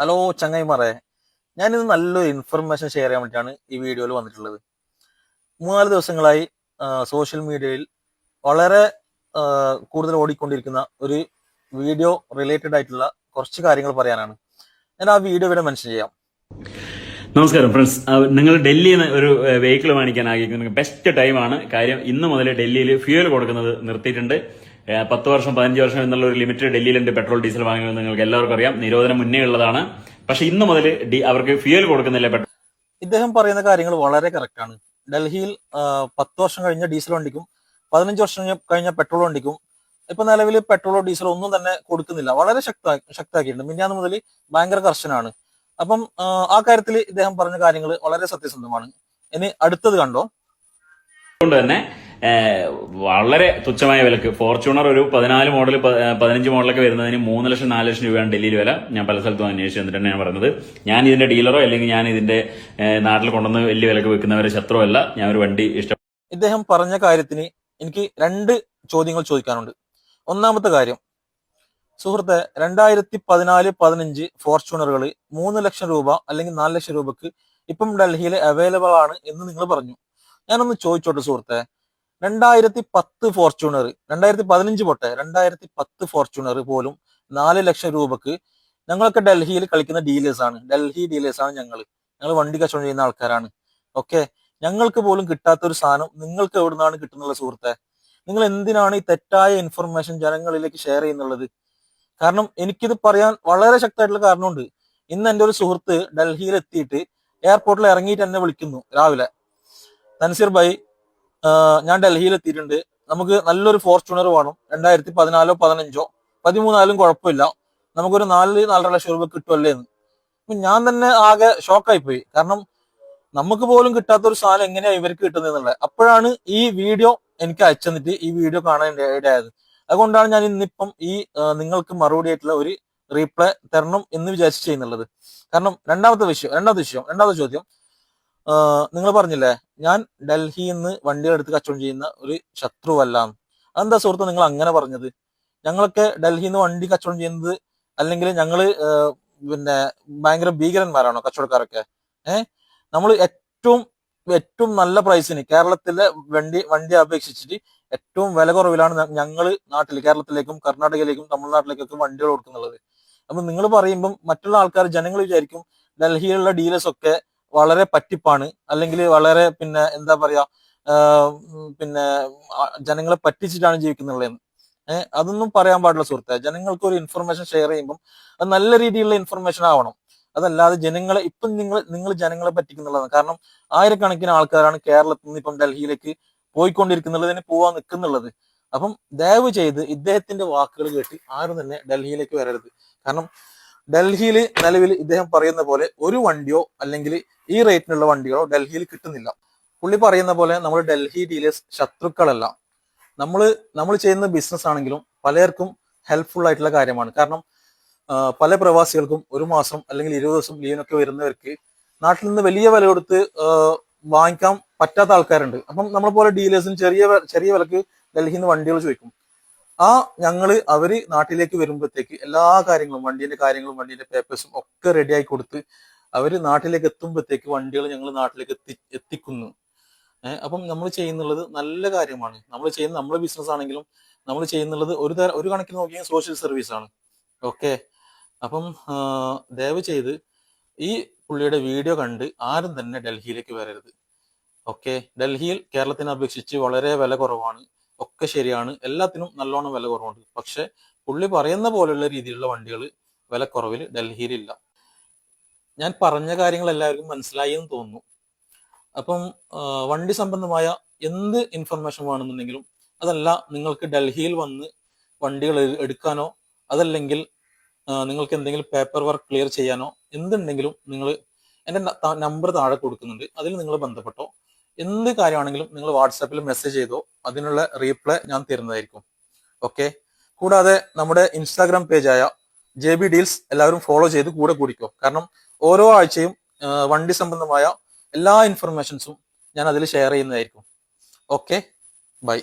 Hello ചങ്ങായിമാരെ ഞാനിന്ന് നല്ലൊരു ഇൻഫർമേഷൻ ഷെയർ ചെയ്യാൻ വേണ്ടിയിട്ടാണ് ഈ വീഡിയോയിൽ വന്നിട്ടുള്ളത്. മൂന്നാൽ ദിവസങ്ങളായി സോഷ്യൽ മീഡിയയിൽ വളരെ കൂടുതൽ ഓടിക്കൊണ്ടിരിക്കുന്ന ഒരു വീഡിയോ റിലേറ്റഡ് ആയിട്ടുള്ള കുറച്ച് കാര്യങ്ങൾ പറയാനാണ്. ഞാൻ ആ വീഡിയോ ഇവിടെ മെൻഷൻ ചെയ്യാം. നമസ്കാരം ഫ്രണ്ട്സ് നിങ്ങൾ ഡൽഹിയിൽ നിന്ന് ഒരു വെഹിക്കിൾ വാങ്ങിക്കാൻ ആഗ്രഹിക്കുന്ന ബെസ്റ്റ് ടൈമാണ് കാര്യം ഇന്ന് മുതൽ ഡൽഹിയിൽ ഫ്യൂൽ കൊടുക്കുന്നത് നിർത്തിയിട്ടുണ്ട്. പത്ത് വർഷം പതിനഞ്ച് വർഷം എന്നുള്ള ഒരു ലിമിറ്റ് ഡൽഹിയിലുണ്ട് പെട്രോൾ ഡീസൽ വാങ്ങുന്നത് നിങ്ങൾക്ക് എല്ലാവർക്കും അറിയാം. നിരോധനം മുന്നേ ഉള്ളതാണ്. പക്ഷെ ഇന്ന് മുതൽ അവർക്ക് ഫ്യൂൽ കൊടുക്കുന്നില്ല പെട്രോൾ ഇദ്ദേഹം പറയുന്ന കാര്യങ്ങൾ വളരെ കറക്റ്റ് ആണ്. ഡൽഹിയിൽ പത്ത് വർഷം കഴിഞ്ഞ ഡീസൽ വണ്ടിക്കും പതിനഞ്ച് വർഷം കഴിഞ്ഞ- പെട്രോൾ വണ്ടിക്കും ഇപ്പൊ നിലവിൽ പെട്രോളോ ഡീസലോ ഒന്നും തന്നെ കൊടുക്കുന്നില്ല. വളരെ ശക്ത ശക്താക്കിയിട്ടുണ്ട് മിന്നാന്ന് മുതൽ ഭയങ്കര കർശനാണ് അപ്പം ആ, കാര്യത്തിൽ ഇദ്ദേഹം പറഞ്ഞ കാര്യങ്ങൾ വളരെ സത്യസന്ധമാണ്. ഇനി അടുത്തത് കണ്ടോ? അതുകൊണ്ട് തന്നെ വളരെ തുച്ഛമായ വിലക്ക്. ഫോർച്യൂണർ ഒരു പതിനാല് മോഡൽ പതിനഞ്ച് മോഡലൊക്കെ വരുന്നതിന് മൂന്ന് ലക്ഷം നാല് ലക്ഷം രൂപയാണ് ഡൽഹിയിൽ വില. ഞാൻ പല സ്ഥലത്തും അന്വേഷിച്ച് എന്നിട്ടാണ് ഞാൻ പറഞ്ഞത്. ഞാൻ ഇതിന്റെ ഡീലറോ അല്ലെങ്കിൽ ഞാൻ ഇതിന്റെ നാട്ടിൽ കൊണ്ടുവന്ന് വലിയ വിലക്ക് വെക്കുന്നവരെ ശത്രുവല്ല ഞാൻ ഒരു വണ്ടി ഇഷ്ടം ഇദ്ദേഹം പറഞ്ഞ കാര്യത്തിന് എനിക്ക് രണ്ട് ചോദ്യങ്ങൾ ചോദിക്കാനുണ്ട്. ഒന്നാമത്തെ കാര്യം. സുഹൃത്തെ രണ്ടായിരത്തി പതിനാല് പതിനഞ്ച് ഫോർച്യൂണറുകൾ മൂന്ന് ലക്ഷം രൂപ അല്ലെങ്കിൽ നാല് ലക്ഷം രൂപക്ക് ഇപ്പം ഡൽഹിയിൽ അവൈലബിൾ ആണ് എന്ന് നിങ്ങൾ പറഞ്ഞു. ഞാനൊന്ന് ചോദിച്ചോട്ടെ സുഹൃത്തെ രണ്ടായിരത്തി പത്ത് ഫോർച്യൂണർ രണ്ടായിരത്തി പതിനഞ്ച് പോട്ടെ രണ്ടായിരത്തി പത്ത് ഫോർച്യൂണർ പോലും നാല് ലക്ഷം രൂപക്ക് ഞങ്ങളൊക്കെ ഡൽഹിയിൽ കളിക്കുന്ന ഡീലേഴ്സ് ആണ്. ഡൽഹി ഡീലേഴ്സ് ആണ് ഞങ്ങൾ ഞങ്ങൾ വണ്ടി കച്ചവടം ചെയ്യുന്ന ആൾക്കാരാണ്. ഓക്കെ ഞങ്ങൾക്ക് പോലും കിട്ടാത്ത ഒരു സാധനം നിങ്ങൾക്ക് എവിടെ നിന്നാണ് കിട്ടുന്നുള്ള സുഹൃത്തെ? നിങ്ങൾ എന്തിനാണ് ഈ തെറ്റായ ഇൻഫർമേഷൻ ജനങ്ങളിലേക്ക് ഷെയർ ചെയ്യുന്നുള്ളത്? കാരണം എനിക്കിത് പറയാൻ വളരെ ശക്തമായിട്ടുള്ള കാരണമുണ്ട്. ഇന്ന് എന്റെ ഒരു സുഹൃത്ത് ഡൽഹിയിൽ എത്തിയിട്ട് എയർപോർട്ടിൽ ഇറങ്ങിയിട്ട് എന്നെ വിളിക്കുന്നു രാവിലെ. തൻസീർ ഭായി ഞാൻ ഡൽഹിയിൽ എത്തിയിട്ടുണ്ട്. നമുക്ക് നല്ലൊരു ഫോർച്യൂണർ വേണം. രണ്ടായിരത്തി പതിനാലോ പതിനഞ്ചോ. പതിമൂന്നാലും കുഴപ്പമില്ല. നമുക്കൊരു നാല് നാലര ലക്ഷം രൂപ കിട്ടുമല്ലേ എന്ന്. അപ്പൊ ഞാൻ തന്നെ ആകെ ഷോക്കായി പോയി കാരണം നമുക്ക് പോലും കിട്ടാത്ത ഒരു സാധനം എങ്ങനെയാ ഇവർക്ക് കിട്ടുന്നത് അപ്പോഴാണ് ഈ വീഡിയോ എനിക്ക് അയച്ചെന്നിട്ട് ഈ വീഡിയോ കാണാൻ ഇട- ഇടയായത്. അതുകൊണ്ടാണ് ഞാൻ ഇന്നിപ്പം ഈ നിങ്ങൾക്ക് മറുപടി ആയിട്ടുള്ള ഒരു റീപ്ലൈ തരണം എന്ന് വിചാരിച്ചു ചെയ്യുന്നുള്ളത്. കാരണം രണ്ടാമത്തെ വിഷയം രണ്ടാമത്തെ വിഷയം രണ്ടാമത്തെ ചോദ്യം. നിങ്ങൾ പറഞ്ഞില്ലേ ഞാൻ ഡൽഹിയിൽ നിന്ന് വണ്ടികൾ എടുത്ത് കച്ചവടം ചെയ്യുന്ന ഒരു ശത്രുവല്ല അതെന്താ സുഹൃത്ത് നിങ്ങൾ അങ്ങനെ പറഞ്ഞത്? ഞങ്ങളൊക്കെ ഡൽഹിയിൽ നിന്ന് വണ്ടി കച്ചവടം ചെയ്യുന്നത് അല്ലെങ്കിൽ ഞങ്ങൾ പിന്നെ ഭയങ്കര ഭീകരന്മാരാണോ കച്ചവടക്കാരൊക്കെ? ഏഹ് നമ്മൾ ഏറ്റവും ഏറ്റവും നല്ല പ്രൈസിന് കേരളത്തിലെ വണ്ടി വണ്ടി അപേക്ഷിച്ചിട്ട് ഏറ്റവും വില കുറവിലാണ് ഞങ്ങൾ നാട്ടിൽ കേരളത്തിലേക്കും കർണാടകയിലേക്കും തമിഴ്നാട്ടിലേക്കൊക്കെ വണ്ടികൾ കൊടുക്കുന്നുള്ളത് അപ്പൊ നിങ്ങൾ പറയുമ്പം മറ്റുള്ള ആൾക്കാർ ജനങ്ങൾ വിചാരിക്കും ഡൽഹിയിലുള്ള ഡീലേഴ്സ് ഒക്കെ വളരെ പറ്റിപ്പാണ്. അല്ലെങ്കിൽ വളരെ പിന്നെ എന്താ പറയാ പിന്നെ ജനങ്ങളെ പറ്റിച്ചിട്ടാണ് ജീവിക്കുന്നുള്ളതെന്ന് ഏഹ് അതൊന്നും പറയാൻ പാടില്ല സുഹൃത്തെ. ജനങ്ങൾക്ക് ഒരു ഇൻഫർമേഷൻ ഷെയർ ചെയ്യുമ്പം അത് നല്ല രീതിയിലുള്ള ഇൻഫർമേഷൻ ആവണം. അതല്ലാതെ ജനങ്ങളെ ഇപ്പം നിങ്ങൾ നിങ്ങൾ ജനങ്ങളെ പറ്റിക്കുന്നുള്ളതാണ്. കാരണം ആയിരക്കണക്കിന് ആൾക്കാരാണ് കേരളത്തിൽ നിന്ന് ഇപ്പം ഡൽഹിയിലേക്ക് പോയിക്കൊണ്ടിരിക്കുന്നുള്ളതിന് പോവാൻ നിൽക്കുന്നുള്ളത്. അപ്പം ദയവ് ചെയ്ത് ഇദ്ദേഹത്തിന്റെ വാക്കുകൾ കേട്ട് ആരും തന്നെ ഡൽഹിയിലേക്ക് വരരുത്. കാരണം ഡൽഹിയിൽ നിലവിൽ ഇദ്ദേഹം പറയുന്ന പോലെ ഒരു വണ്ടിയോ അല്ലെങ്കിൽ ഈ റേറ്റിനുള്ള വണ്ടികളോ ഡൽഹിയിൽ കിട്ടുന്നില്ല. പുള്ളി പറയുന്ന പോലെ നമ്മൾ ഡൽഹി ഡീലേഴ്സ് ശത്രുക്കളല്ല. നമ്മൾ നമ്മൾ ചെയ്യുന്ന ബിസിനസ് ആണെങ്കിലും പലർക്കും ഹെൽപ്ഫുൾ ആയിട്ടുള്ള കാര്യമാണ്. കാരണം പല പ്രവാസികൾക്കും ഒരു മാസം അല്ലെങ്കിൽ ഇരുപത് ദിവസം ലീവിനൊക്കെ വരുന്നവർക്ക് നാട്ടിൽ നിന്ന് വലിയ വില കൊടുത്ത് വാങ്ങിക്കാൻ പറ്റാത്ത ആൾക്കാരുണ്ട്. അപ്പം നമ്മളെ പോലെ ഡീലേഴ്സിന് ചെറിയ ചെറിയ വിലക്ക് ഡൽഹിയിൽ നിന്ന് വണ്ടികൾ ചോദിക്കും. ആ ഞങ്ങൾ അവർ നാട്ടിലേക്ക് വരുമ്പോഴത്തേക്ക് എല്ലാ കാര്യങ്ങളും വണ്ടീന്റെ കാര്യങ്ങളും വണ്ടീന്റെ പേപ്പേഴ്സും ഒക്കെ റെഡിയായി കൊടുത്ത് അവർ നാട്ടിലേക്ക് എത്തുമ്പോഴത്തേക്ക് വണ്ടികൾ ഞങ്ങൾ നാട്ടിലേക്ക് എത്തി എത്തിക്കുന്നു. അപ്പം നമ്മൾ ചെയ്യുന്നുള്ളത് നല്ല കാര്യമാണ്. നമ്മൾ ചെയ്യുന്ന നമ്മുടെ ബിസിനസ് ആണെങ്കിലും നമ്മൾ ചെയ്യുന്നുള്ളത് ഒരു തര ഒരു കണക്കിന് നോക്കിയാൽ സോഷ്യൽ സർവീസ് ആണ്. ഓക്കെ അപ്പം ദയവ് ചെയ്ത് ഈ പുള്ളിയുടെ വീഡിയോ കണ്ട് ആരും തന്നെ ഡൽഹിയിലേക്ക് വരരുത്. ഓക്കെ ഡൽഹിയിൽ കേരളത്തിനെ അപേക്ഷിച്ച് വളരെ വില കുറവാണ്. ഒക്കെ ശരിയാണ്. എല്ലാത്തിനും നല്ലോണം വില കുറവുണ്ട്. പക്ഷെ പുള്ളി പറയുന്ന പോലെയുള്ള രീതിയിലുള്ള വണ്ടികൾ വിലക്കുറവിൽ ഡൽഹിയിലില്ല. ഞാൻ പറഞ്ഞ കാര്യങ്ങൾ എല്ലാവർക്കും മനസ്സിലായി എന്ന് തോന്നുന്നു. അപ്പം വണ്ടി സംബന്ധമായ എന്ത് ഇൻഫർമേഷൻ വേണമെന്നുണ്ടെങ്കിലും അതല്ല നിങ്ങൾക്ക് ഡൽഹിയിൽ വന്ന് വണ്ടികൾ എടുക്കാനോ അതല്ലെങ്കിൽ നിങ്ങൾക്ക് എന്തെങ്കിലും പേപ്പർ വർക്ക് ക്ലിയർ ചെയ്യാനോ എന്തുണ്ടെങ്കിലും നിങ്ങൾ എന്റെ നമ്പർ താഴെ കൊടുക്കുന്നുണ്ട്. അതിൽ നിങ്ങൾ ബന്ധപ്പെട്ടോ എന്ത് കാര്യമാണെങ്കിലും നിങ്ങൾ വാട്സാപ്പിൽ മെസ്സേജ് ചെയ്തോ അതിനുള്ള റീപ്ലൈ ഞാൻ തരുന്നതായിരിക്കും. ഓക്കെ കൂടാതെ നമ്മുടെ ഇൻസ്റ്റാഗ്രാം പേജായ ജെ ബി ഡീൽസ് എല്ലാവരും ഫോളോ ചെയ്ത് കൂടെ കൂടിക്കോ. കാരണം ഓരോ ആഴ്ചയും വണ്ടി സംബന്ധമായ എല്ലാ ഇൻഫർമേഷൻസും ഞാൻ അതിൽ ഷെയർ ചെയ്യുന്നതായിരിക്കും. Okay bye